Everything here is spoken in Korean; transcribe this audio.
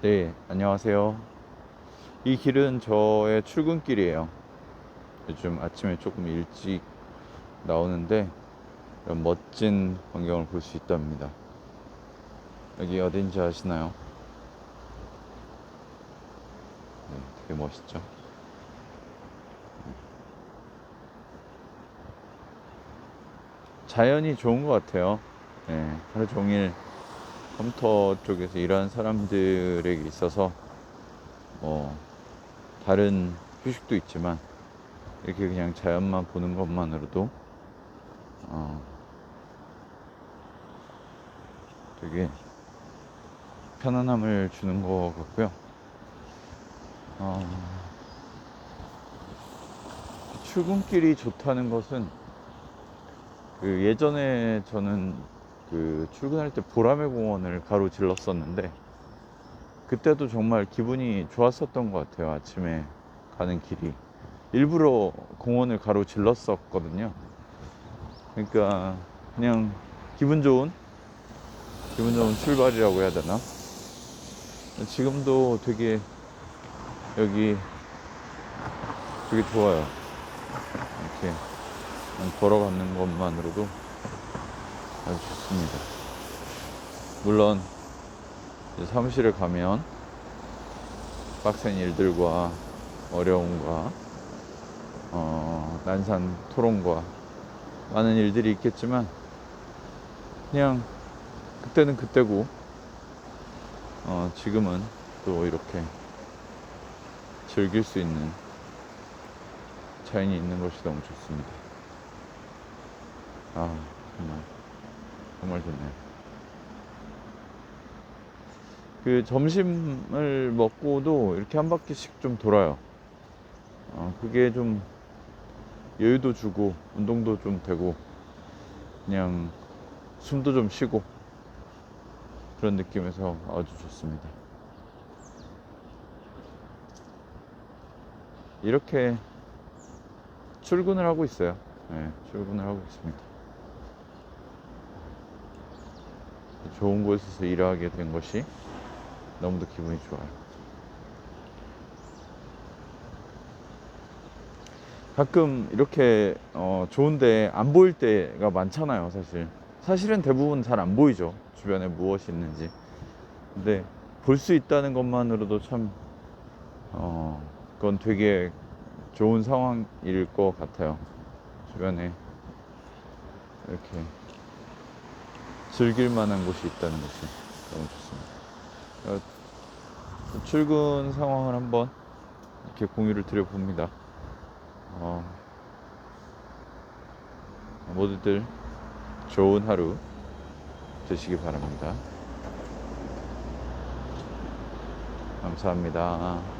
네, 안녕하세요. 이 길은 저의 출근길이에요. 요즘 아침에 조금 일찍 나오는데 이런 멋진 광경을 볼 수 있답니다. 여기 어딘지 아시나요? 네, 되게 멋있죠? 자연이 좋은 것 같아요. 네, 하루 종일 컴퓨터 쪽에서 일하는 사람들에게 있어서 뭐 다른 휴식도 있지만 이렇게 그냥 자연만 보는 것만으로도 어 되게 편안함을 주는 것 같고요. 어 출근길이 좋다는 것은 그 예전에 저는 그 출근할 때 보라매 공원을 가로질렀었는데 그때도 정말 기분이 좋았었던 것 같아요. 아침에 가는 길이 일부러 공원을 가로질렀었거든요. 그러니까 그냥 기분 좋은 기분 좋은 출발이라고 해야 되나? 지금도 되게 여기 되게 좋아요. 이렇게 걸어가는 것만으로도 아주 좋습니다. 물론 사무실에 가면 빡센 일들과 어려움과 어, 난산 토론과 많은 일들이 있겠지만 그냥 그때는 그때고 어, 지금은 또 이렇게 즐길 수 있는 자연이 있는 것이 너무 좋습니다. 아 정말 정말 좋네요. 그 점심을 먹고도 이렇게 한 바퀴씩 좀 돌아요. 어, 그게 좀 여유도 주고 운동도 좀 되고 그냥 숨도 좀 쉬고 그런 느낌에서 아주 좋습니다. 이렇게 출근을 하고 있어요. 네, 출근을 하고 있습니다. 좋은 곳에서 일하게 된 것이 너무도 기분이 좋아요. 가끔 이렇게 어, 좋은데 안 보일 때가 많잖아요, 사실. 사실은 대부분 잘 안 보이죠. 주변에 무엇이 있는지. 근데 볼 수 있다는 것만으로도 참, 어, 그건 되게 좋은 상황일 것 같아요. 주변에 이렇게 즐길 만한 곳이 있다는 것이 너무 좋습니다. 어, 출근 상황을 한번 이렇게 공유를 드려봅니다. 어, 모두들 좋은 하루 되시기 바랍니다. 감사합니다.